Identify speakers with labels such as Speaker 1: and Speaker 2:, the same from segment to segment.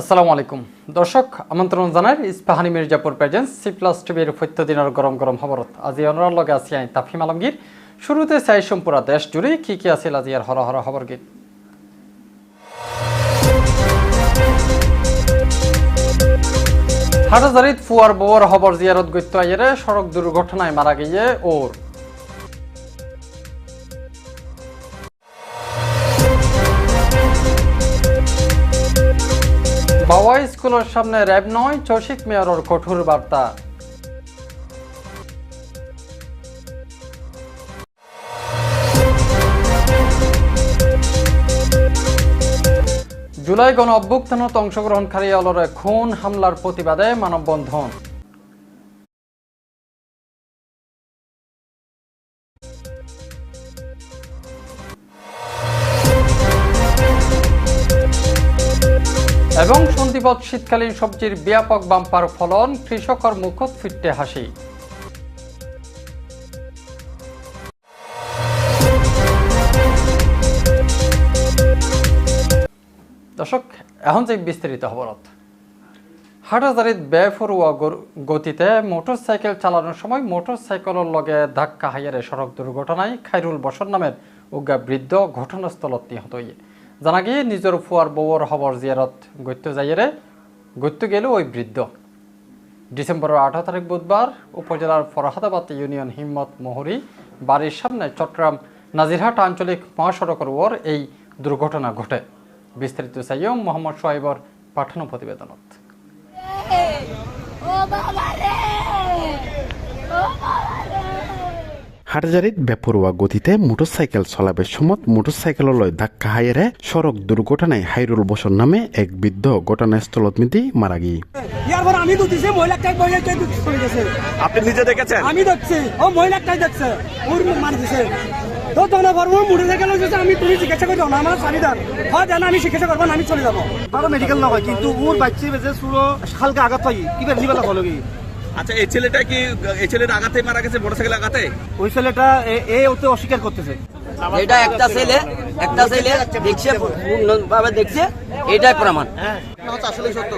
Speaker 1: আসসালামু আলাইকুম। দর্শক, আমন্ত্রণ জানাই Ispahani Mirzapur presents C plus টিভির সত্য দিনের গরম গরম খবরত। আজি অনুরার লগে আছি আই তাফিম আলমগীর। শুরুতে চাই সম্পুরা দেশ জুড়ে কি কি আছিল আজি আর হর হর খবর গীত হাটাজারিত ফুয়ার বউর খবর জিয়ারত গৈত্য আইয়েরে সড়ক দুর্ঘটনায় মারা গিয়ে ওর বাওয়া স্কুলের সামনে র্যাব নয় চৌশিক মেয়রের কঠোর বার্তা। জুলাই গণ অভ্যুত্থানত অংশগ্রহণকারী অলরে খুন, হামলার প্রতিবাদে মানববন্ধন। সন্ধিপথ শীতকালীন সবজির ব্যাপক বাম্পার ফলন, কৃষকর মুখত ফিরতে হাসি। দর্শক, এখন যে বিস্তারিত খবরত। হাটাজারিত বেফরুয়া গতিতে মোটরসাইকেল চালানোর সময় মোটরসাইকেলের লগে ধাক্কা হাইয়ারে সড়ক দুর্ঘটনায় খাইরুল বসর নামের উজ্ঞা বৃদ্ধ ঘটনাস্থলত নিহত হইয়ে জানা গিয়ে নিজের ফুয়ার বউর খবর জিয়ারত গত্য যাইয়েরে গত্য গেল ওই বৃদ্ধ ডিসেম্বরের আঠারো তারিখ বুধবার উপজেলার ফরহাদাবাদ ইউনিয়ন হিম্মত মোহরি বাড়ির সামনে চট্টগ্রাম নাজিরহাট আঞ্চলিক মহাসড়কের ওপর এই দুর্ঘটনা ঘটে বিস্তারিত চাইও মোহাম্মদ সোহাইবর পাঠানো প্রতিবেদনত
Speaker 2: ও বাবা রে ও বাবা
Speaker 3: হাটজারিত বেপরোয়া গতিতে মোটরসাইকেল চলাবে সমত মোটরসাইকেললৈ ধাক্কা হাইয়েৰে সড়ক দুর্ঘটনায় হাইরুল বসর নামে এক বৃদ্ধ ঘটনাস্থলত মিতি মারা গিয়ে
Speaker 4: ইয়ার পর আমি দুটিছি মহিলাটাই মহিলাটাই দুটি চলে গেছে
Speaker 5: আপনি নিজে দেখেছেন?
Speaker 4: আমি দেখছি। ও মহিলাটাই দেখছে। ওর মার দিছে। তো তো না পারব মোটর সাইকেল আমি তুমি চিকিৎসা না আমার হয় জানা আমি চিকিৎসা করব না আমি চলে যাব।
Speaker 6: আরও মেডিকেল নহয় কিন্তু ওর বাচ্চা বেজে সুরো হালকা আঘাত পাই কি বেশি বেলা হলো কি
Speaker 5: আচ্ছা এই ছেলেটা কি এই ছেলেটা আগাতে মারা গেছে মোটরসাইকেল আগাতে
Speaker 6: ওই ছেলেটা এ- ওতে অস্বীকার করতেছে।
Speaker 7: এটা একটা ছেলে একটা ছেলে দেখছে ভাবে দেখছে এটাই প্রমাণ।
Speaker 8: হচ্ছে আসলে সত্য।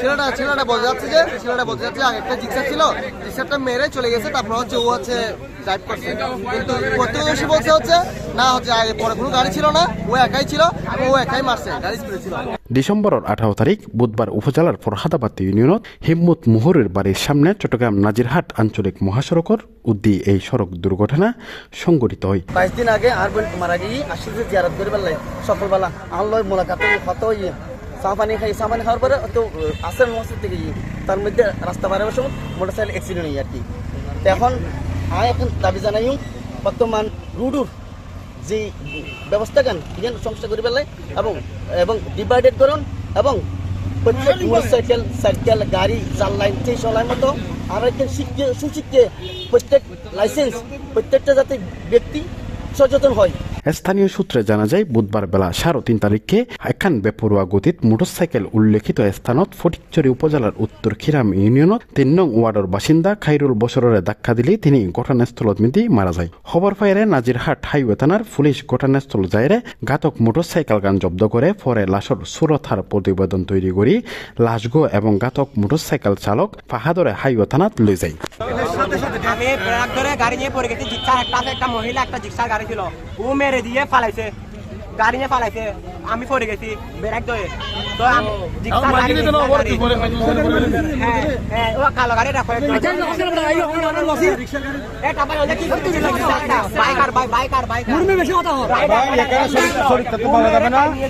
Speaker 8: ছেলেটা ছেলেটা বলতে যাচ্ছে যে ছেলেটা বলতে যাচ্ছে আগে একটা জিক্সার ছিল জিক্সারটা মেরে চলে গেছে তারপর হচ্ছে ও হচ্ছে ড্রাইভ করছে। কিন্তু প্রত্যক্ষদর্শী বলছে হচ্ছে না হচ্ছে আগে পরে কোনো গাড়ি ছিল না ও একাই ছিল ও একাই মারছে গাড়ি স্পিডে ছিল।
Speaker 3: ডিসেম্বরের আঠারো তারিখ বুধবার উপজেলার ফরহাদাবাদ ইউনিয়নত হিম্মত মোহরের বাড়ির সামনে চট্টগ্রাম নাজিরহাট আঞ্চলিক মহাসড়কের উদ্দি এই সড়ক দুর্ঘটনা সংঘটিত হয়।
Speaker 8: বাইশ দিন আগে আর বোন মারা গিয়ে আসলে জিয়ারত করে পেলাই সফলবেলা আল্লাহ মোলাকাত কত ইয়ে চা পানি খাই চা পানি খাওয়ার পরে তো আসেন মসজিদ থেকে গিয়ে তার মধ্যে রাস্তা পারাবার সময় মোটর সাইকেল অ্যাক্সিডেন্ট হই আর কি। এখন আমি এখন দাবি জানাই বর্তমান রুডুর যে ব্যবস্থা কেন ইখান সংস্থা করে পেলে এবং এবং ডিভাইডেড করুন এবং প্রত্যেক মোটরসাইকেল সাইকেল গাড়ি চার লাইন সেই চলার মতো আর একজন শিক্ষিত সুশিক্ষে প্রত্যেক লাইসেন্স প্রত্যেকটা যাতে ব্যক্তি সচেতন হয়।
Speaker 3: স্থানীয় সূত্রে জানা যায় বুধবার বেলা সাড়ে তিন তারিখে একান বেপরোয়া গতিত মোটরসাইকেল উল্লেখিত স্থানত ফটিকচুরি উপজেলার উত্তর খিরাম ইউনিয়নত তিন নং ওয়ার্ডের বাসিন্দা খাইরুল বছরের ধাক্কা দিলে তিনি ঘটনাস্থলত মিতি মারা যায়। খবর পাইরে নাজিরহাট হাইওয়ে থানার পুলিশ ঘটনাস্থল যাইরে ঘাতক মোটরসাইকেল গান জব্দ করে পরে লাশর সুরথার প্রতিবেদন তৈরি করি লাশগো এবং ঘাতক মোটরসাইকেল চালক ফাহাদরে হাইওয়ে থানাত লই যায়
Speaker 4: আমি ধরে গাড়ি নিয়ে পড়ে গেছি। জিক্সার একটা আছে, একটা মহিলা একটা জিক্সার গাড়ি ছিল। ও মেরে দিয়ে ফালাইছে গাড়ি নিয়ে ফালাইছে আমি পড়ে গেছি ব্রেক ধরে তো আমি কালো গাড়ি রাখো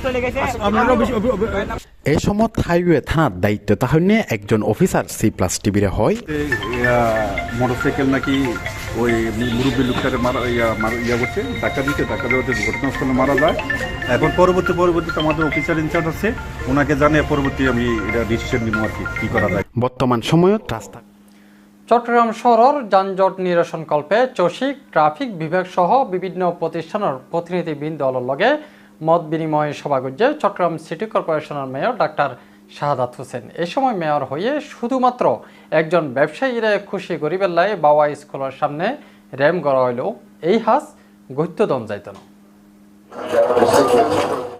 Speaker 4: চলে গেছে।
Speaker 3: এই সময়ত হাইওয়ে থানার দায়িত্ব তাহলে একজন অফিসার সি প্লাস টিভিরে হয়।
Speaker 9: মোটরসাইকেল নাকি ওই মুরব্বী লোকটাকে মারা ইয়া মারা ইয়া করছে ধাক্কা দিচ্ছে ধাক্কা দেওয়াতে ঘটনাস্থলে মারা যায়। এখন পরবর্তী পরবর্তীতে আমাদের অফিসার ইনচার্জ আছে ওনাকে জানিয়ে পরবর্তী আমি এটা ডিসিশন নিব আর কি কী করা যায়।
Speaker 3: বর্তমান সময়ত রাস্তা
Speaker 1: চট্টগ্রাম শহরের যানজট নিরসন কল্পে চসিক ট্রাফিক বিভাগ সহ বিভিন্ন প্রতিষ্ঠানের প্রতিনিধিবৃন্দ লগে মত বিনিময় সভা করছে চট্টগ্রাম সিটি কর্পোরেশনের মেয়র ডাক্তার শাহাদাত হোসেন। এ সময় মেয়র হয়ে শুধুমাত্র একজন ব্যবসায়ীরা খুশি গরিবের লাই বাবা স্কুলের সামনে র্যাম গড়া হইল এই হাস গৈত্যদন যাইত না।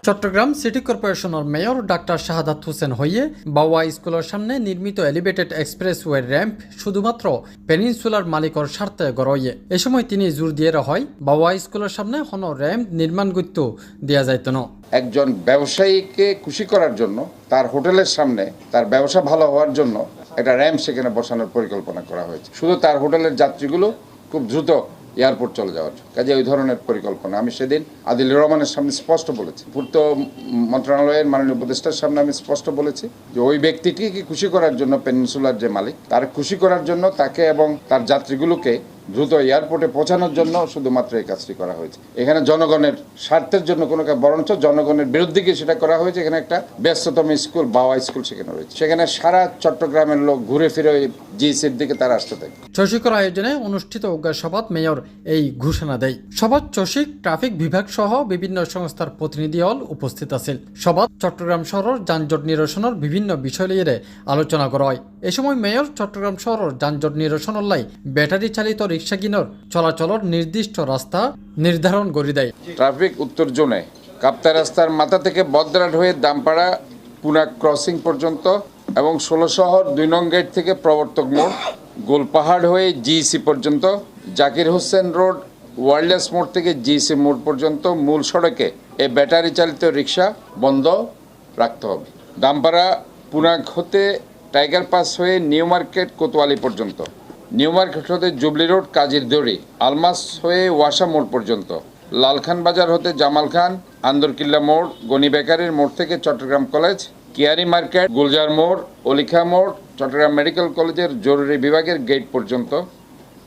Speaker 1: চট্টগ্রাম সিটি কর্পোরেশনের মেয়র ডাক্তার শাহাদাত হোসেন হইয়ে বাওয়া স্কুলের সামনে নির্মিত এলিভেটেড এক্সপ্রেসওয়ে র্যাম্প শুধুমাত্র পেনিনসুলার মালিকর স্বার্থে গড়ইয়ে। এ সময় তিনি জোর দিয়ে হয় বাওয়া স্কুলের সামনে কোনো র্যাম্প নির্মাণ করতে দেওয়া যাইত না
Speaker 10: একজন ব্যবসায়ীকে খুশি করার জন্য, তার হোটেলের সামনে তার ব্যবসা ভালো হওয়ার জন্য একটা র্যাম্প সেখানে বসানোর পরিকল্পনা করা হয়েছে। শুধু তার হোটেলের যাত্রীগুলো খুব দ্রুত এয়ারপোর্ট চলে যাওয়ার। কাজে ওই ধরনের পরিকল্পনা আমি সেদিন আদিলুর রহমানের সামনে স্পষ্ট বলেছি পূর্ত মন্ত্রণালয়ের মাননীয় উপদেষ্টার সামনে আমি স্পষ্ট বলেছি যে ওই ব্যক্তিটিকে খুশি করার জন্য পেনিনসুলার যে মালিক, তার খুশি করার জন্য তাকে এবং তার যাত্রীগুলোকে দ্রুত এয়ারপোর্টে পৌঁছানোর জন্য শুধুমাত্র এই কাজটি করা হয়েছে। এখানে জনগণের স্বার্থের জন্য কোনো বরঞ্চ জনগণের বিরুদ্ধে গিয়ে সেটা করা হয়েছে। এখানে একটা ব্যস্ততম স্কুল, বাওয়া স্কুল সেখানে রয়েছে। সেখানে সারা চট্টগ্রামের লোক ঘুরে ফিরে ওই জিসির দিকে তারা আসতে থাকে।
Speaker 1: চসিকর আয়োজনে অনুষ্ঠিত সভাত মেয়র এই ঘোষণা দেয়। সভাত চসিক ট্রাফিক বিভাগ সহ বিভিন্ন সংস্থার প্রতিনিধি হল উপস্থিত আছিল। সভাত চট্টগ্রাম শহরের যানজট নিরসনের বিভিন্ন বিষয় নিয়ে আলোচনা করা হয়। এ সময় মেয়র চট্টগ্রাম শহরের যানজট নিরসনের লাই ব্যাটারি চালিত রিক্সা কিনর চলাচলের নির্দিষ্ট রাস্তা নির্ধারণ করে দেয়।
Speaker 10: ট্রাফিক উত্তর জোনে কাপ্তা রাস্তার মাথা থেকে বদ্রাট হয়ে দামপাড়া, পুনা ক্রসিং পর্যন্ত এবং ষোলো শহর দুই নং গেট থেকে প্রবর্তক মোড়, গোলপাহাড় হয়ে জিইসি পর্যন্ত, জাকির হোসেন রোড, ওয়ারলেস মোড় থেকে জিইসি মোড় পর্যন্ত মূল সড়কে এ ব্যাটারি চালিত রিক্সা বন্ধ রাখতে হবে। দামপাড়া পুনাক হতে টাইগার পাস হয়ে নিউ মার্কেট কোতোয়ালি পর্যন্ত। নিউ মার্কেট হতে জুবলি রোড, কাজীর দড়ি। আলমাস হয়ে ওয়াসা মোড় পর্যন্ত। লালখান বাজার হতে জামাল খান, আন্দরকিল্লা মোড়, গনি বেকারির মোড় থেকে চট্টগ্রাম কলেজ, কিয়ারি মার্কেট, গুলজার মোড়, অলিখা মোড়, চট্টগ্রাম মেডিকেল কলেজের জরুরি বিভাগের গেট পর্যন্ত।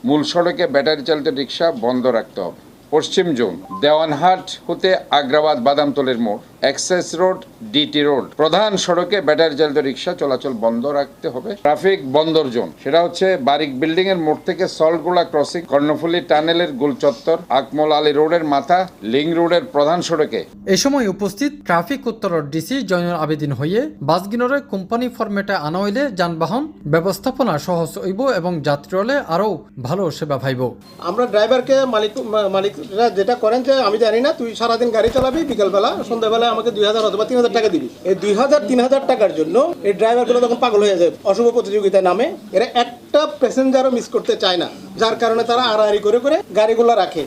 Speaker 10: মূল সড়কে ব্যাটারি চালিত রিক্সা বন্ধ রাখতে হবে। পশ্চিম জোন, দেওয়ানহাট হতে আগ্রাবাদ বাদামতলের মোড়। Access road DT road. প্রধান সড়কে ব্যাটারি চালিত রিক্সা চলাচল বন্ধ রাখতে হবে। ট্রাফিক বন্দর জোন। সেটা হচ্ছে বারিক বিল্ডিং এর মোড় থেকে সল্টগোলা ক্রসিং কর্ণফুলী টানেলের গোল চত্বর আকমল আলী রোডের মাথা লিং রোডের প্রধান সড়কে।
Speaker 1: এ সময় উপস্থিত ট্রাফিক উত্তরের ডিসি জয়নুল আবেদিন হইয়ে বাসগিনরে কোম্পানি ফরম্যাটে আনা হইলে যানবাহন ব্যবস্থাপনা সহজ হইব এবং যাত্রী হলে আরও ভালো সেবা পাইব।
Speaker 6: আমরা ড্রাইভারকে মালিক মালিকরা যেটা করেন যে আমি জানি না তুই সারাদিন গাড়ি চালাবি বিকেলবেলা সন্ধ্যাবেলা আমাকে দুই হাজার অথবা তিন হাজার টাকা দিবি। এই দুই হাজার, তিন হাজার টাকার জন্য এই ড্রাইভারগুলো তখন পাগল হয়ে যায় অশুভ প্রতিযোগিতায় নামে। এরা একটা প্যাসেঞ্জারও মিস করতে চায় না, যার কারণে তারা আড়াআড়ি করে করে গাড়িগুলো রাখে।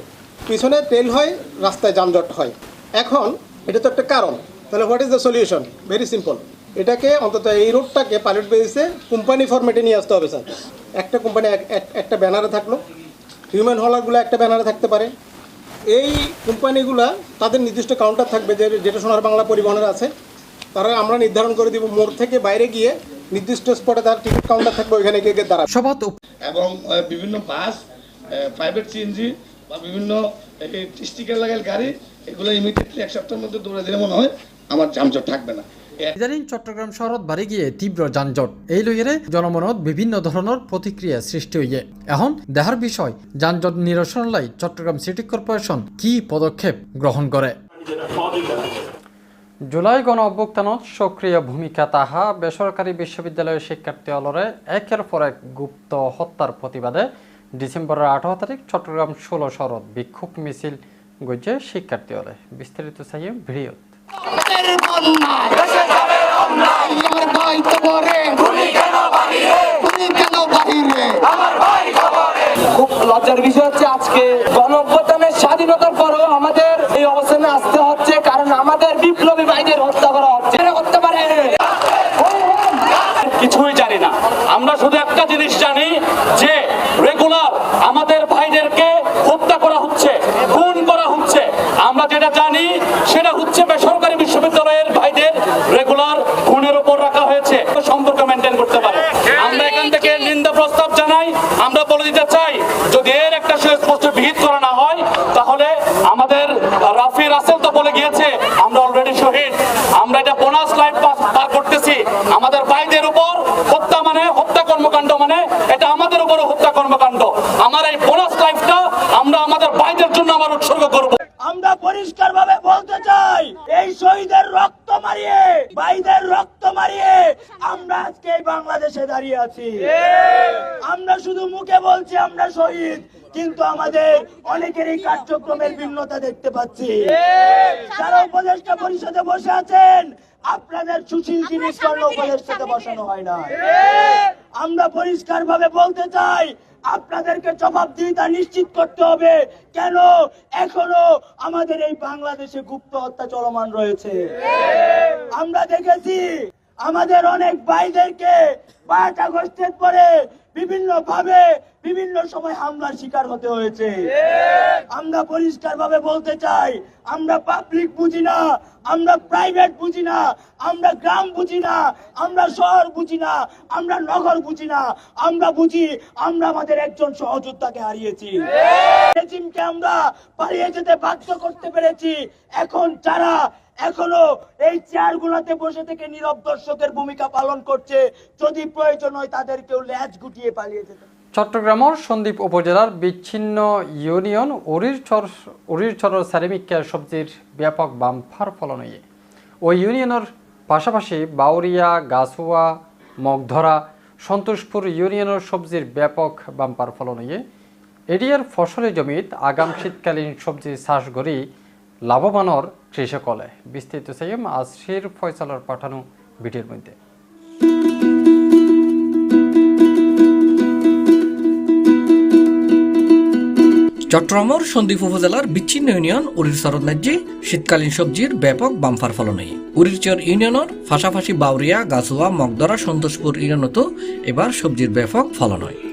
Speaker 6: পিছনে তেল হয়, রাস্তায় যানজট হয়। এখন এটা তো একটা কারণ। তাহলে what is the solution very simple এটাকে অন্তত এই রোডটাকে পাইলট বেসিসে কোম্পানি ফরম্যাটে নিয়ে আসতে হবে, স্যার। একটা কোম্পানি একটা ব্যানারে থাকল। হিউম্যান হলারগুলো একটা ব্যানারে থাকতে পারে। এই কোম্পানিগুলা তাদের নির্দিষ্ট কাউন্টার থাকবে যে যেটা সোনার বাংলা পরিবহনের আছে। তারা আমরা নির্ধারণ করে দিব মোড় থেকে বাইরে গিয়ে নির্দিষ্ট স্পটে তার টিকিট কাউন্টার থাকবে ওইখানে গিয়ে গিয়ে দাঁড়াবে।
Speaker 1: সভাত
Speaker 11: এবং বিভিন্ন বাস প্রাইভেট সিএনজি বা বিভিন্ন ডিস্ট্রিক্ট এলাকার গাড়ি এগুলো ইমিডিয়েটলি এক সপ্তাহের মধ্যে দৌড়ে দিলে মনে হয় আমার যানজট থাকবে না।
Speaker 1: ইদানিং চট্টগ্রাম বাড়ি গিয়ে তীব্র যানজট। এই জনমনত বিভিন্ন ধরনের প্রতিক্রিয়া সৃষ্টি হইয়ে এখন দেহার বিষয়, যানজট নিরসন লাই চট্টগ্রাম সিটি কর্পোরেশন কি পদক্ষেপ গ্রহণ করে জুলাই গণ অভ্যুত্থানত সক্রিয় ভূমিকা তাহা বেসরকারি বিশ্ববিদ্যালয়ের শিক্ষার্থী অলরে একের পর এক গুপ্ত হত্যার প্রতিবাদে ডিসেম্বরের আঠারো তারিখ চট্টগ্রাম ষোলো শরৎ বিক্ষোভ মিছিল গজ্জে শিক্ষার্থী হলে বিস্তারিত চাই ভিডিও
Speaker 4: খুব লজ্জার বিষয় হচ্ছে আজকে গণ স্বাধীনতার পরেও আমাদের এই অবস্থানে আসতে হচ্ছে কারণ আমাদের বিপ্লবী ভাইদের হত্যা করা হচ্ছে। করতে পারে।
Speaker 11: কিছুই জানি না। আমরা শুধু একটা জিনিস জানি যে রেগুলার আমাদের ভাইদেরকে হত্যা করা হচ্ছে খুন করা হচ্ছে। আমরা যেটা জানি সেটা হচ্ছে বেসরকারি বিশ্ববিদ্যালয়ের ভাইদের রেগুলার খুনের উপর রাখা হয়েছে। সম্পর্ক মেনটেন করতে পারে। আমরা এখান থেকে নিন্দা প্রস্তাব জানাই। আমরা বলে দিতে চাই, যদি এর একটা সুস্পষ্ট বিহিত করা না হয়, তাহলে আমাদের রাফি রাসেল তো বলে গিয়েছে, আমরা অলরেডি শহীদ। আমরা এটা বোনাস লাইফ পার করতেছি। আমাদের ভাইদের উপর হত্যা মানে হত্যা কর্মকাণ্ড মানে এটা আমাদের উপর হত্যা কর্মকাণ্ড। আমার এই বোনাস লাইফটা আমরা আমাদের ভাইদের জন্য আমার উৎসর্গ করব।
Speaker 12: পরিষ্কার ভাবে বলতে চাই, এই শহীদের রক্ত মারিয়ে, ভাইদের রক্ত মারিয়ে আমরা আজকে এই বাংলাদেশে দাঁড়িয়ে আছি। আমরা শুধু মুখে বলছি আমরা শহীদ, কিন্তু আমাদের অনেকেরই কার্যক্রমের ভিন্নতা দেখতে পাচ্ছি। যারা উপদেষ্টা পরিষদে বসে আছেন, আপনাদের সুশীল জিনিস উপদেষ্টাতে বসানো হয় না আমরা পরিষ্কার ভাবে বলতে চাই আপনাদেরকে জবাবদিহিতা নিশ্চিত করতে হবে। কেন? এখনও আমাদের এই বাংলাদেশে গুপ্ত হত্যা চলমান রয়েছে। আমরা দেখেছি, আমাদের অনেক ভাইদেরকে পাঁচ আগস্টের পরে বিভিন্ন ভাবে বিভিন্ন সময় হামলার শিকার হতে হয়েছে। আমরা পরিষ্কার ভাবে বলতে চাই আমরা পাবলিক বুঝি না আমরা প্রাইভেট বুঝি না আমরা গ্রাম বুঝি না আমরা শহর বুঝি না আমরা নগর বুঝি না আমরা বুঝি আমরা আমাদের একজন সহযোদ্ধাকে হারিয়েছি। আমরা পালিয়ে যেতে বাধ্য করতে পেরেছি এখন যারা এখনও এই চেয়ার গুলাতে বসে থেকে নীরব দর্শকের ভূমিকা পালন করছে। যদি প্রয়োজন হয় তাদেরকেও ল্যাজ গুটিয়ে পালিয়ে যেতে।
Speaker 1: চট্টগ্রামের সন্দ্বীপ উপজেলার বিচ্ছিন্ন ইউনিয়ন উরিরচর উরিরচর সারিমিকা সবজির ব্যাপক বাম্পার ফলন। ওই ইউনিয়নের পাশাপাশি বাউরিয়া, গাছুয়া, মগধরা, সন্তোষপুর ইউনিয়নের সবজির ব্যাপক বাম্পার ফলন। হয়ে এডিয়ার ফসলি জমিত, আগাম শীতকালীন সবজি চাষ করি লাভবানর কৃষকলে বিস্তৃত সাইম আশির ফয়সালার পাঠানো ভিডিওর মধ্যে।
Speaker 13: চট্টগ্রামের সন্দ্বীপ উপজেলার বিচ্ছিন্ন ইউনিয়ন উরির সরদনাজ্যে শীতকালীন সবজির ব্যাপক বামফার ফলন। উরিরচর ইউনিয়নের পাশাপাশি বাউরিয়া, গাছুয়া, মগদরা, সন্তোষপুর ইউনিয়নতো এবার সবজির ব্যাপক ফলন হয়।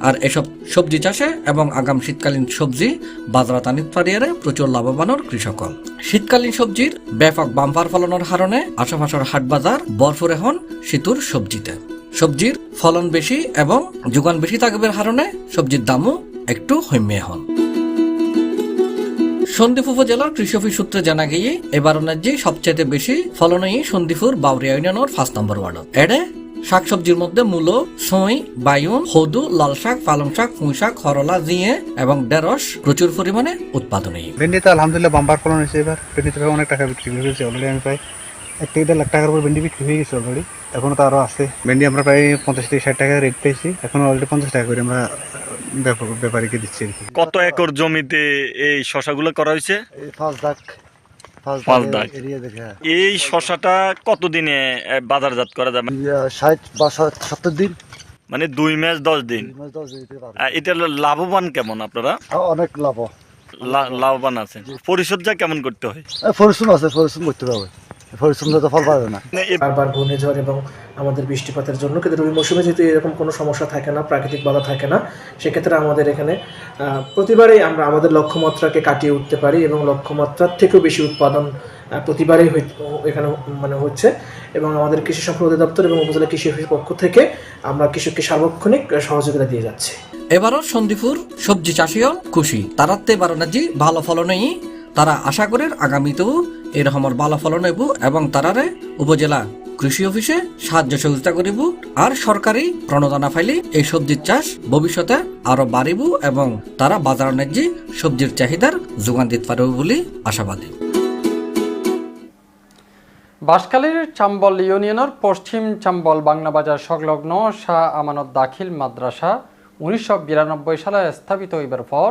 Speaker 13: আর এসব সবজি চাষে এবং আগাম শীতকালীন সবজি বাজারাত আনিত পারিয়ারে প্রচুর লাভবানর কৃষক শীতকালীন সবজির ব্যাপক বাম্পার ফলনের কারণে আশেপাশের হাট বাজার বরফরে হন শীতুর সবজিতে। সবজির ফলন বেশি এবং যোগান বেশি থাকবার কারণে সবজির দামও একটু হইমে হন। সন্দ্বীপ উপজেলার কৃষি অফিস সূত্রে জানা গিয়ে, এবার যে সবচেয়ে বেশি ফলনই সন্দ্বীপুর বাউরিয়া ইউনিয়নের পাঁচ নম্বর ওয়ার্ড এডে শাকসবজির মধ্যে মূলো ছই বায়ুন হদু লাল শাক পালং শাক পুঁই শাক করলা জিয়ে এবং ঢেঁড়স প্রচুর পরিমাণে উৎপাদন হয়
Speaker 14: ভেন্ডি তো আলহামদুলিল্লাহ বাম্বার ফলন হয়েছে এবার। ভেন্ডিতে অনেক টাকা বিক্রি হয়ে গেছে অলরেডি আমি প্রায় এক থেকে দেড় লাখ টাকার উপর ভেন্ডি বিক্রি হয়ে গেছে অলরেডি এখনও তো আরও আছে। ভেন্ডি আমরা প্রায় পঞ্চাশ থেকে ষাট টাকা রেট পেয়েছি। এখন অলরেডি পঞ্চাশ টাকা করে আমরা ব্যাপ- ব্যাপারীকে দিচ্ছি
Speaker 15: কত একর জমিতে এই শশাগুলো করা হয়েছে?
Speaker 8: পাঁচ দাগ
Speaker 15: পাঁচ দাগ
Speaker 8: এরিয়া দেখে
Speaker 15: এই শশাটা কতদিনে বাজারজাত করা যাবে?
Speaker 8: ষাট বা সত্তর দিন।
Speaker 15: মানে দুই মাস দশ দিন? এটা লাভবান কেমন আপনারা?
Speaker 8: অনেক লাভ
Speaker 15: লা- লাভবান আছেন। পরিচর্যা কেমন করতে হয়?
Speaker 8: পরিশ্রম আছে পরিশ্রম করতে হবে। পরিশ্রম তো ফল পাবে না।
Speaker 16: বারবার ঘূর্ণিঝড় এবং আমাদের বৃষ্টিপাতের জন্য কিন্তু রবি মৌসুমে যেহেতু এরকম কোনো সমস্যা থাকে না প্রাকৃতিক বাধা থাকে না সেক্ষেত্রে আমাদের এখানে প্রতিবারেই আমরা আমাদের লক্ষ্যমাত্রাকে কাটিয়ে উঠতে পারি এবং লক্ষ্যমাত্রার থেকেও বেশি উৎপাদন প্রতিবারেই এখানে মানে হচ্ছে। এবং আমাদের কৃষি সম্পদ অধিদপ্তর এবং উপজেলা কৃষি অফিসের পক্ষ থেকে আমরা কৃষককে সার্বক্ষণিক সহযোগিতা দিয়ে যাচ্ছি।
Speaker 13: এবারও সন্দীপুর সবজি চাষিও খুশি। তারাতে বারোনাজি ভালো ফলনই। তারা আশা করে আগামীতেও এরকমের ভালো ফলন হইব এবং তারারে উপজেলা কৃষি অফিসে সাহায্য সহযোগিতা করিব আর সরকারি প্রণোদনা ফাইলে এই সবজির চাষ ভবিষ্যতে আরও বাড়িব এবং তারা বাজার ন্যায্যে সবজির চাহিদার যোগান দিতে পারবে বলে আশাবাদী।
Speaker 1: বাঁশখালীর চাম্বল ইউনিয়নের পশ্চিম চাম্বল বাংলা বাজার সংলগ্ন শাহ আমানত দাখিল মাদ্রাসা উনিশশো বিরানব্বই সালে স্থাপিত হইবার পর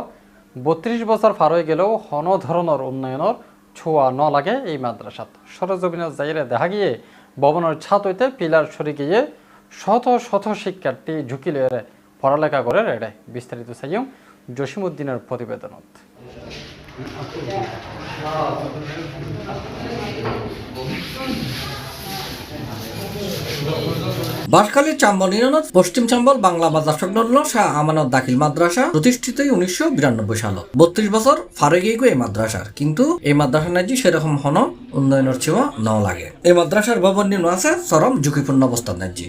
Speaker 1: বত্রিশ বছর পার হয়ে গেলেও হন ধরনের উন্নয়নের ছোঁয়া ন লাগে এই মাদ্রাসাত। সরজমিনের জায়গায় দেখা গিয়ে ভবনের ছাদ হইতে পিলার সরে গিয়ে শত শত শিক্ষার্থী ঝুঁকি লয়ে পড়ালেখা করে রেড়ে। বিস্তারিত চাইম জসিমুদ্দিনের প্রতিবেদনত।
Speaker 13: বাঁশখালীর চাম্বল ইউনিয়নত পশ্চিম চাম্বল, বাংলা বাজার সংলগ্ন শাহ আমানত দাখিল মাদ্রাসা প্রতিষ্ঠিত উনিশশো বিরানব্বই সাল। বত্রিশ বছর ফারে গিয়ে এই মাদ্রাসার, কিন্তু এই মাদ্রাসা নাজি সেরকম হন উন্নয়নের ছেওয়া ন লাগে। এই মাদ্রাসার ভবন নির্মাণ আছে চরম ঝুঁকিপূর্ণ অবস্থান নাজি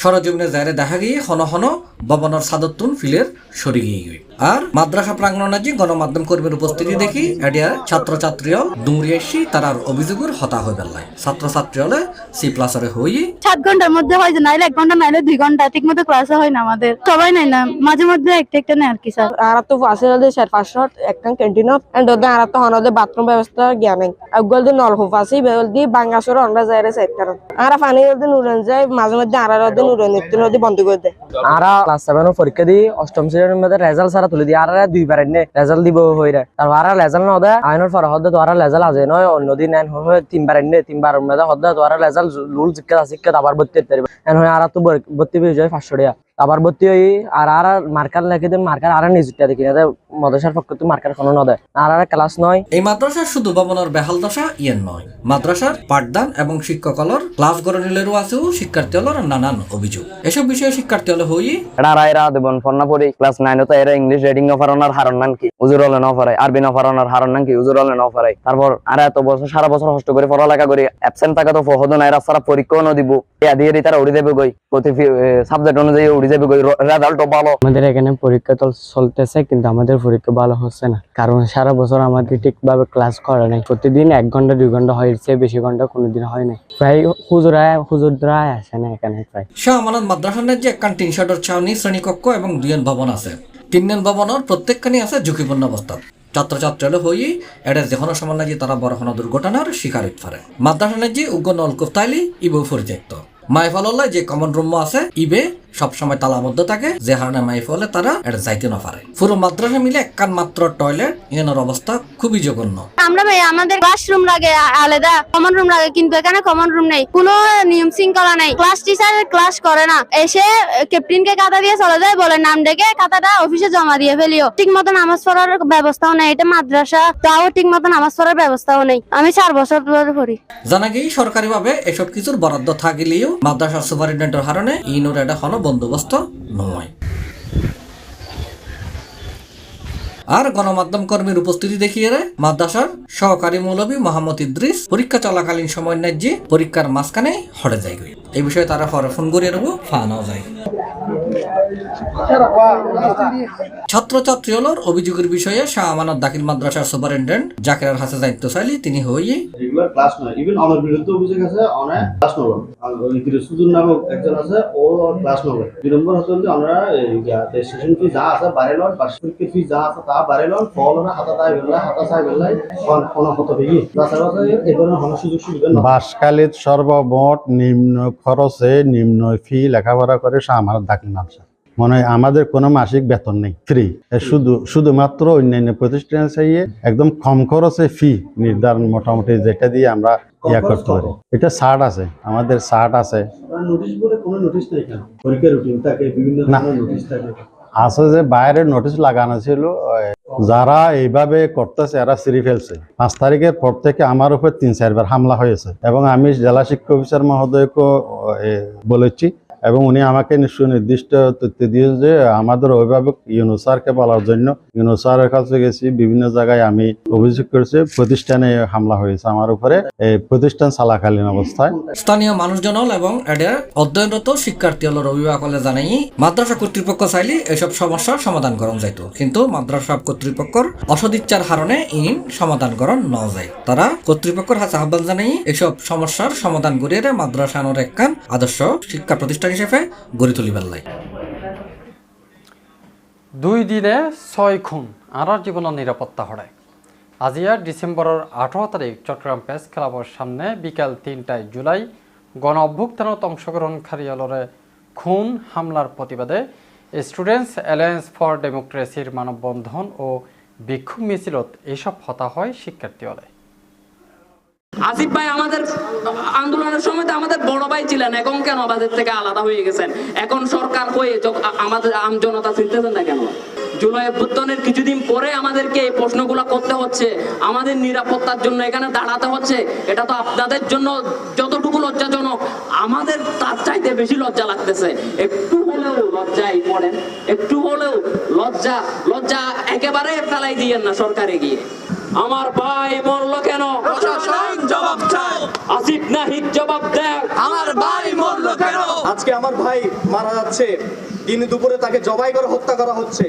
Speaker 13: সরজমিনে জায়গায় দেখা গিয়ে হন হন ভবনের সাদতুন ফিলের সরি গিয়ে। আর মাদ্রাসা প্রাঙ্গণে যে গণমাধ্যম কর্মীর উপস্থিতি দেখি এডিয়া ছাত্রছাত্রীও দৌড়ি এসি তারার অভিযোগের হতা হয়ে বেলায় ছাত্রছাত্রী হলে সি প্লাসরে হই।
Speaker 2: সাত ঘণ্টার মধ্যে হয় যে নাইলে এক ঘণ্টা নাইলে দুই ঘণ্টা ঠিক মতো ক্লাসে হয় না আমাদের। সবাই নাই না মাঝে মধ্যে একটা একটা নেই আর কি স্যার।
Speaker 17: আর তো ফাঁসে হলে স্যার পাঁচশো একটা ক্যান্টিন এন্ড ওদের আর তো হনদে বাথরুম ব্যবস্থা জ্ঞান নেই। আগল দিয়ে নলকূপ আছে বেল দিয়ে বাঙ্গাসর অন্ডা যায় সাইড কারণ আর পানি ওদের নুরেন যায় মাঝে মধ্যে আর ওদের নুরেন নিত্য নদী বন্ধ করে দেয়।
Speaker 18: আর ক্লাস সেভেনের পরীক্ষা দি অষ্টম শ্রেণির মধ্যে রেজাল্ট তুলে দিয়ে আর দুইবার এনে রেজাল্ট দিব হইরে তারপর আর রেজাল্ট লেজাল দেয় আইনের পর হদ্দে তো আর রেজাল্ট আছে নয় অন্য দিন এন হয়ে তিনবার এনে তিনবার মধ্যে হদ্দে তো আর রেজাল্ট লুল জিজ্ঞাসা শিক্ষা আবার ভর্তি হতে পারবে এন হয়ে আর তো ভর্তি পেয়ে যায় পাঁচশো টাকা আবার ভর্তি হই আর আর মার্কার লেখে দেন মার্কার আর নিযুক্তি দেখি না মদসার পক্ষ তো মার্কার কোনো নয় আর আর ক্লাস নয়।
Speaker 13: এই মাদ্রাসার শুধু ভবনের বেহাল দশা ইয়েন নয় মাদ্রাসার পাঠদান এবং শিক্ষকলর ক্লাস গড়নিলেরও আছেও শিক্ষার্থী হলর নানান অভিযোগ। এসব বিষয়ে শিক্ষার্থী হলে হই
Speaker 18: এটা এরা দেবন ফর্না পড়ি ক্লাস নাইন তো এরা ইংলিশ রিডিং নফারনার হারন নান কি? উজুর হলে নফারাই আরবি নফারনার হারন নান কি? উজুর হলে নফারাই তারপর আর এত বছর সারা বছর কষ্ট করে পড়ালেখা করি অ্যাবসেন্ট থাকা তো ফহদ নাই রাস্তারা পরীক্ষাও ন দিব দিয়ে তারা উড়ি দেবে গই প্রতি সাবজেক্ট অনুযায়ী উড়ি যাবে গই রেজাল্টও ভালো
Speaker 19: আমাদের এখানে পরীক্ষা তো চলতেছে কিন্তু আমাদের পরীক্ষা ভালো হচ্ছে না। কারণ সারা বছর আমাদের ঠিকভাবে ক্লাস করে নাই। প্রতিদিন এক ঘণ্টা দুই ঘণ্টা হয়েছে বেশি ঘণ্টা কোনোদিন হয় নাই। প্রায় হুজুরায় হুজুররাই আসে না এখানে প্রায়।
Speaker 13: শাহ আমানত মাদ্রাসার যে একখান তিন ছাউনি শ্রেণীকক্ষ এবং দুইজন ভবন আছে। তিনজন ভবনের প্রত্যেকখানি আছে ঝুঁকিপূর্ণ অবস্থা। ছাত্রছাত্রী হলে হই এটা যে কোনো সময় যে তারা বড় কোনো দুর্ঘটনার শিকার হইতে পারে। মাদ্রাসার যে উগ্র নলকূপ তাইলি ইবো পরিত্যক্ত। মাইফললে যে কমন রুম আছে ইবে সবসময় তালাবদ্ধ থাকে। যে কারণে মাইফলে তারা এটা যাইতে না পারে। পুরো মাদ্রাসা মিলে একখান মাত্র টয়লেট এনার অবস্থা খুবই জঘন্য।
Speaker 2: আমরা ভাই আমাদের ক্লাসরুম লাগে আলাদা কমন রুম লাগে কিন্তু এখানে কমন রুম নেই। কোনো নিয়ম শৃঙ্খলা নেই। ক্লাস টিচার ক্লাস করে না। এসে ক্যাপ্টেন কে খাতা দিয়ে চলে যায় বলে নাম ডেকে খাতাটা অফিসে জমা দিয়ে ফেলিও। ঠিক মতো নামাজ পড়ার ব্যবস্থাও নেই। এটা মাদ্রাসা তাও ঠিক মতো নামাজ পড়ার ব্যবস্থাও নেই। আমি চার বছর ধরে পড়ি।
Speaker 13: জানা গিয়ে সরকারিভাবে এসব কিছুর বরাদ্দ থাকিলেও মাদ্রাসার সুপারিনটেন্ডেন্টের হারণে ইনোর এটা কোনো বন্দোবস্ত নয়। আর গণমাধ্যম কর্মীর উপস্থিতি দেখিয়ে মাদ্রাসার সহকারী মৌলবী মোহাম্মদ ইদ্রিস, পরীক্ষা চলাকালীন সময় ন্যায্যে পরীক্ষার মাঝখানে হরে যায় এই বিষয়ে তারা পরে ফোন করিয়ে নেব ফানাও যায় ছাত্রছাত্রী হলোর অভিযোগের বিষয়ে শাহ আমানত দাখিল মাদ্রাসার সুপারিনটেন্ডেন্ট জাকির হাসে দায়িত্ব চাইলে তিনি হইয়ে
Speaker 14: রেগুলার ক্লাস নয় ইভেন বিরুদ্ধে অভিযোগ আছে অনার ক্লাস নয় সুজন নামক একজন আছে ও ক্লাস নয় দুই নম্বর হচ্ছে যে আমরা সেশন ফি যা আছে বাড়ে লন বার্ষিক ফি যা আছে তা বাড়ে লন ফল ওরা হাতা তাই বেলা হাতা চাই বেলাই কোন কত বেগি ধরনের কোনো সুযোগ সুবিধা না
Speaker 9: সর্বমোট নিম্ন খরচে নিম্ন ফি লেখাপড়া করে সে আমার দাখিল মাদ্রাসা মনে হয় আমাদের কোনো মাসিক বেতন নেই ফ্রি শুধু শুধুমাত্র অন্যান্য প্রতিষ্ঠান চাইয়ে একদম কম খরচে ফি নির্ধারণ মোটামুটি যেটা দিয়ে আমরা ইয়া করতে পারি। এটা শার্ট আছে আমাদের শার্ট আছে। আছে যে বাইরে নোটিশ লাগানো ছিল যারা এইভাবে করতেছে এরা সিঁড়ি ফেলছে। পাঁচ তারিখের পর থেকে আমার উপর তিন চারবার হামলা হয়েছে। এবং আমি জেলা শিক্ষা অফিসার মহোদয়কে বলেছি এবং উনি আমাকে নিশ্চয় নির্দিষ্ট তথ্য দিয়ে যে আমাদের অভিভাবক ইউনুসারকে বলার জন্য ইউনুসারের কাছে গেছি, বিভিন্ন জায়গায় আমি অভিযোগ করেছি, প্রতিষ্ঠানে হামলা হয়েছে আমার উপরে, এই প্রতিষ্ঠান চলাকালীন অবস্থায়।
Speaker 13: স্থানীয় মানুষজন এবং এদের অধ্যয়নরত শিক্ষার্থী হলে জানাই, মাদ্রাসা কর্তৃপক্ষ চাইলে এসব সমস্যার সমাধান করণ যাইত, কিন্তু মাদ্রাসা কর্তৃপক্ষর অসদিচ্ছার হারণে ইন সমাধান করণ ন যায়। তারা কর্তৃপক্ষের হাতে আহ্বান জানাই, এসব সমস্যার সমাধান করিয়ে মাদ্রাসানোর একখান আদর্শ শিক্ষা প্রতিষ্ঠান হিসেবে গড়ে তুলিবার লাই।
Speaker 1: দুই দিনে ছয় খুন আরার জীবনের নিরাপত্তা হরায়। আজিয়া ডিসেম্বরের আঠারো তারিখ চট্টগ্রাম প্রেস ক্লাবের সামনে বিকাল তিনটায় জুলাই গণ অভ্যুত্থানত অংশগ্রহণকারী হলরে খুন হামলার প্রতিবাদে স্টুডেন্টস অ্যালায়েন্স ফর ডেমোক্রেসির মানববন্ধন ও বিক্ষোভ মিছিলত এসব হতা হয় শিক্ষার্থী
Speaker 20: আসিফ ভাই, আমাদের আন্দোলনের সময় তো আমাদের বড় ভাই ছিলেন, এখন কেন আমাদের থেকে আলাদা হয়ে গেছেন? এখন সরকার হয়ে আমাদের আম জনতা চিনতেছেন না কেন? জুলাই অভ্যুত্থানের কিছুদিন পরে আমাদেরকে এই প্রশ্নগুলো করতে হচ্ছে। আমাদের নিরাপত্তার জন্য এখানে দাঁড়াতে হচ্ছে। এটা তো আপনাদের জন্য যতটুকু লজ্জাজনক। আমাদের তার চাইতে বেশি লজ্জা লাগতেছে। একটু হলেও লজ্জায় পড়েন। একটু হলেও লজ্জা লজ্জা একেবারে ফেলাই দিয়েন না সরকারে গিয়ে। আমার ভাই মরলো কেন? প্রশাসন আসিফ নাহিদ জবাব দেয় আমার ভাই মরলো কেন?
Speaker 21: আজকে আমার ভাই মারা যাচ্ছে।
Speaker 22: দিন দুপুরে তাকে জবাই করে হত্যা করা হচ্ছে।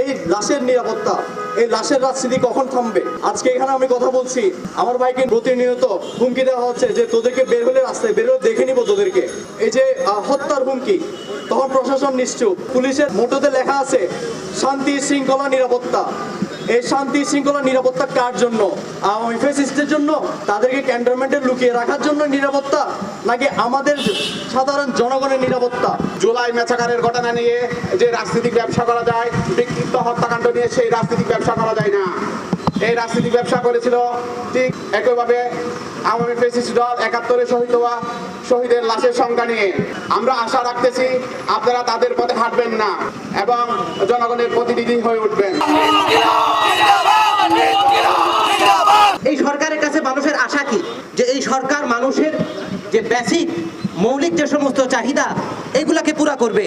Speaker 22: এই লাশের নিরাপত্তা এই লাশের রাজনীতি কখন থামবে? আজকে এখানে আমি কথা বলছি। আমার ভাইকে প্রতিনিয়ত হুমকি দেওয়া হচ্ছে যে তোদেরকে বের হলে রাস্তায় বের হলে দেখে নিব তোদেরকে। এই যে হত্যার হুমকি তখন প্রশাসন নিশ্চুপ। পুলিশের মোটোতে লেখা আছে শান্তি শৃঙ্খলা নিরাপত্তা। এই শান্তি শৃঙ্খলা নিরাপত্তা কার জন্য? আওয়ামী ফেসিস্টের জন্য? তাদেরকে ক্যান্টনমেন্টে লুকিয়ে রাখার জন্য নিরাপত্তা? নাকি আমাদের সাধারণ জনগণের নিরাপত্তা?
Speaker 21: জুলাই মেচাকারের ঘটনা নিয়ে যে রাজনৈতিক ব্যবসা করা যায়, বিক্ষিপ্ত হত্যাকাণ্ড নিয়ে সেই রাজনৈতিক ব্যবসা করা যায় না। এই রাজনীতি ব্যবসা করেছিল, ঠিক একইভাবে আওয়ামী ফেসিস দল একাত্তরে শহীদ হওয়া, শহীদের লাশের সংখ্যা নিয়ে। আমরা আশা রাখতেছি আপনারা তাদের পথে হাঁটবেন না এবং জনগণের প্রতিনিধি হয়ে উঠবেন।
Speaker 23: এই সরকারের কাছে মানুষের আশা কি? যে এই সরকার মানুষের যে বেসিক মৌলিক যে সমস্ত চাহিদা এগুলাকে পুরা করবে।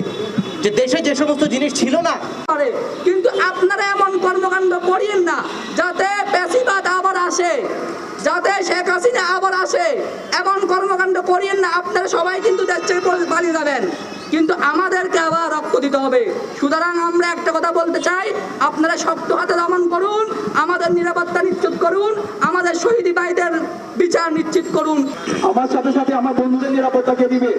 Speaker 23: যে দেশে যে সমস্ত জিনিস ছিল না
Speaker 11: করে কিন্তু আপনারা এমন কর্মকাণ্ড করিয়েন না যাতে বেশিবাদ আবার আসে যাতে শেখ হাসিনা আবার আসে। এমন কর্মকাণ্ড করিয়েন না আপনারা সবাই কিন্তু দেশ ছেড়ে পালিয়ে যাবেন। কিন্তু আমাদেরকে আবার রক্ত দিতে হবে। সুতরাং আমরা একটা কথা বলতে চাই, আপনারা শক্ত হাতে দমন করুন, আমাদের নিরাপত্তা নিশ্চিত করুন, আমাদের শহীদ ভাইদের বিচার নিশ্চিত করুন।
Speaker 5: আমার সাথে সাথে আমার বন্ধুদের নিরাপত্তা কে দিবে?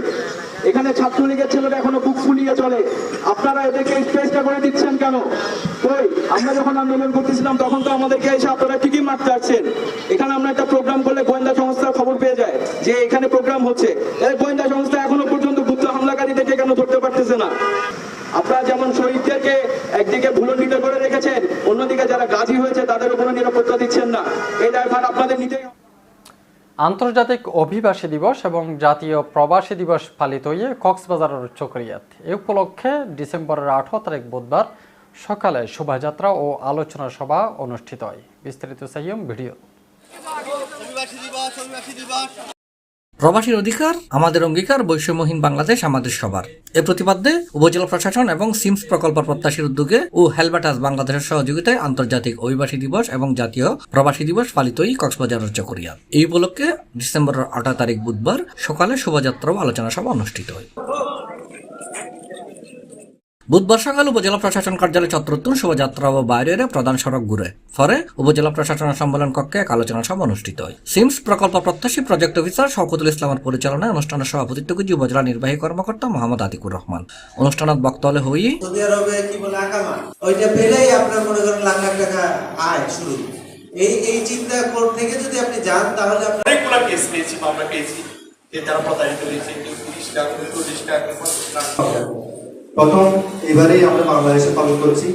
Speaker 5: এখানে ছাত্রলীগের ছেলেরা এখনও বুক ফুলিয়ে চলে। আপনারা এদেরকে স্পেসটা করে দিচ্ছেন কেন? কই, আমরা যখন আন্দোলন করতেছিলাম, তখন তো আমাদেরকে এসে আপনারা ঠিকই মারতে আসছেন। এখানে আমরা একটা প্রোগ্রাম করলে গোয়েন্দা সংস্থার খবর পেয়ে যায় যে এখানে প্রোগ্রাম হচ্ছে। গোয়েন্দা সংস্থা এখনও পর্যন্ত হামলাকারীদেরকে কেন ধরতে পারতেছে না? আপনারা যেমন শহীদদেরকে একদিকে ভুলন্ডিত করে রেখেছেন অন্যদিকে যারা গাজী হয়েছে তাদের উপরে নিরাপত্তা দিচ্ছেন না। এই দায়ভার আপনাদের নিতেই
Speaker 1: আন্তর্জাতিক অভিবাসী দিবস এবং জাতীয় প্রবাসী দিবস পালিত হয়ে কক্সবাজারের চকরিয়াত। এ উপলক্ষে ডিসেম্বরের আঠারো তারিখ বুধবার সকালে শোভাযাত্রা ও আলোচনা সভা অনুষ্ঠিত হয়। বিস্তারিত সাইয়ম ভিডিও।
Speaker 13: প্রবাসীর অধিকার, আমাদের অঙ্গীকার, বৈষম্যহীন বাংলাদেশ আমাদের সবার। এ প্রতিবাদে উপজেলা প্রশাসন এবং সিমস প্রকল্প প্রত্যাশীর উদ্যোগে ও হেলবাটাস বাংলাদেশের সহযোগিতায় আন্তর্জাতিক অভিবাসী দিবস এবং জাতীয় প্রবাসী দিবস পালিতই কক্সবাজারের চকরিয়া। এই উপলক্ষে ডিসেম্বরের আঠারো তারিখ বুধবার সকালে শোভাযাত্রা ও আলোচনা সভা অনুষ্ঠিত হয়। বুধবার সকাল উপজেলা প্রশাসন কার্যালয় চত্বরতুন শোভাযাত্রা ও বাইরে প্রধান সড়ক ঘুরে। পরে উপজেলা প্রশাসন সম্মেলন কক্ষে এক আলোচনা সভা অনুষ্ঠিত হয়। সিমস প্রকল্প প্রত্যাশী প্রজেক্ট অফিসার শওকতুল ইসলামের পরিচালনায় অনুষ্ঠানের সভাপতিত্ব করেছে উপজেলা নির্বাহী কর্মকর্তা মোহাম্মদ আতিকুর রহমান। অনুষ্ঠানত বক্তব্য হই
Speaker 24: সৌদি আরবে কি বলে আকামা? ওইটা পেলেই আপনার মনে করেন লাখ লাখ টাকা আয় শুরু। এই এই চিন্তা কোর থেকে যদি আপনি যান তাহলে আপনার
Speaker 25: অনেকগুলো কেস পেয়েছি মামলা পেয়েছি যে তারা প্রতারিত হয়েছে
Speaker 24: প্রথম এবারেই আমরা বাংলাদেশে পালন করেছি।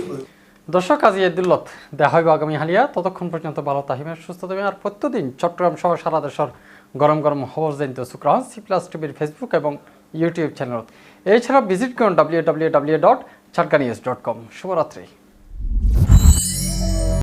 Speaker 1: দর্শক, আজ এদুল্লত দেখা হইব আগামী হালিয়া। ততক্ষণ পর্যন্ত ভালো তাহিমের সুস্থ থাকবেন। আর প্রত্যেকদিন চট্টগ্রাম সহ সারা দেশের গরম গরম খবর জানিত শুক্রহন সি প্লাস টিভির ফেসবুক এবং ইউটিউব চ্যানেল এছাড়া ভিজিট করুন ডাব্লিউ ডাব্লিউ ডাব্লিউ ডট চাটকা নিউজ ডট কম শুভরাত্রি।